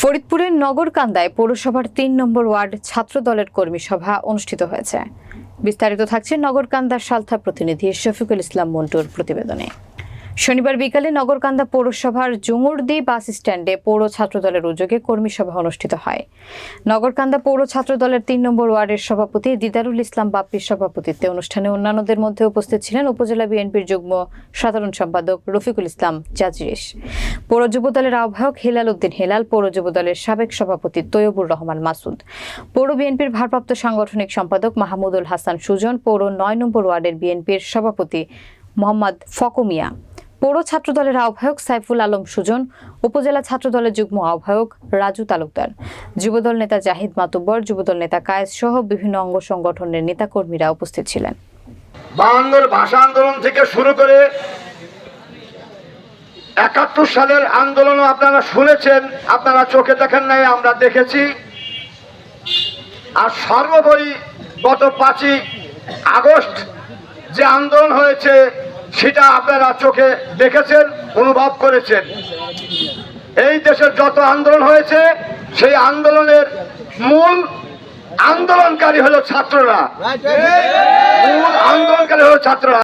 ফরিদপুরের নগরকান্দায় পৌরসভার তিন নম্বর ওয়ার্ড ছাত্র দলের কর্মী সভা অনুষ্ঠিত হয়েছে। বিস্তারিত থাকছে নগরকান্দার সালথা প্রতিনিধি শফিকুল ইসলাম মন্টুর প্রতিবেদনে। শনিবার বিকালে নগরকান্দা পৌরসভার জুঙুরদি বাস স্ট্যান্ডে পৌর ছাত্র দলের উদ্যোগে কর্মী সভা অনুষ্ঠিত হয়। নগরকান্দা পৌর ছাত্র দলের তিন নম্বর ওয়ার্ডের সভাপতি দিদারুল ইসলাম বাপ্পির সভাপতিত্বে অনুষ্ঠানে অন্যান্যদের মধ্যে উপস্থিত ছিলেন উপজেলা বিএনপির যুগ্ম সাধারণ সম্পাদক রফিকুল ইসলাম জাজরিস পৌর যুব দলের আহ্বায়ক হেলাল উদ্দিন হেলাল, পৌর যুব দলের সাবেক সভাপতি তৈয়বুর রহমান মাসুদ। পৌর বিএনপির ভারপ্রাপ্ত সাংগঠনিক সম্পাদক মাহমুদুল হাসান সুজন, পৌর নয় নম্বর ওয়ার্ডের বিএনপির সভাপতি মোহাম্মদ ফকমিয়া পৌর ছাত্র দলের আহ্বায়ক সাইফুল আলম সুজন, উপজেলা ছাত্র দলের যুগ্ম আহ্বায়ক রাজু তালুকদার, যুবদল নেতা জাহিদ মাতুব্বর, যুবদল নেতা কায়েস সহ বিভিন্ন অঙ্গ সংগঠনের নেতাকর্মীরা উপস্থিত ছিলেন। বাহান্নর ভাষা আন্দোলন থেকে শুরু করে একাত্তর সালের আন্দোলনও আপনারা শুনেছেন, আপনারা চোখে দেখেন নাই, আমরা দেখেছি। আর সর্বোপরি গত পাঁচই আগস্ট যে আন্দোলন হয়েছে সেটা আপনারা চোখে দেখেছেন অনুভব করেছেন। এই দেশের যত আন্দোলন হয়েছে সেই আন্দোলনের মূল আন্দোলনকারী হলো ছাত্ররা। মূল আন্দোলনকারী হলো ছাত্ররা।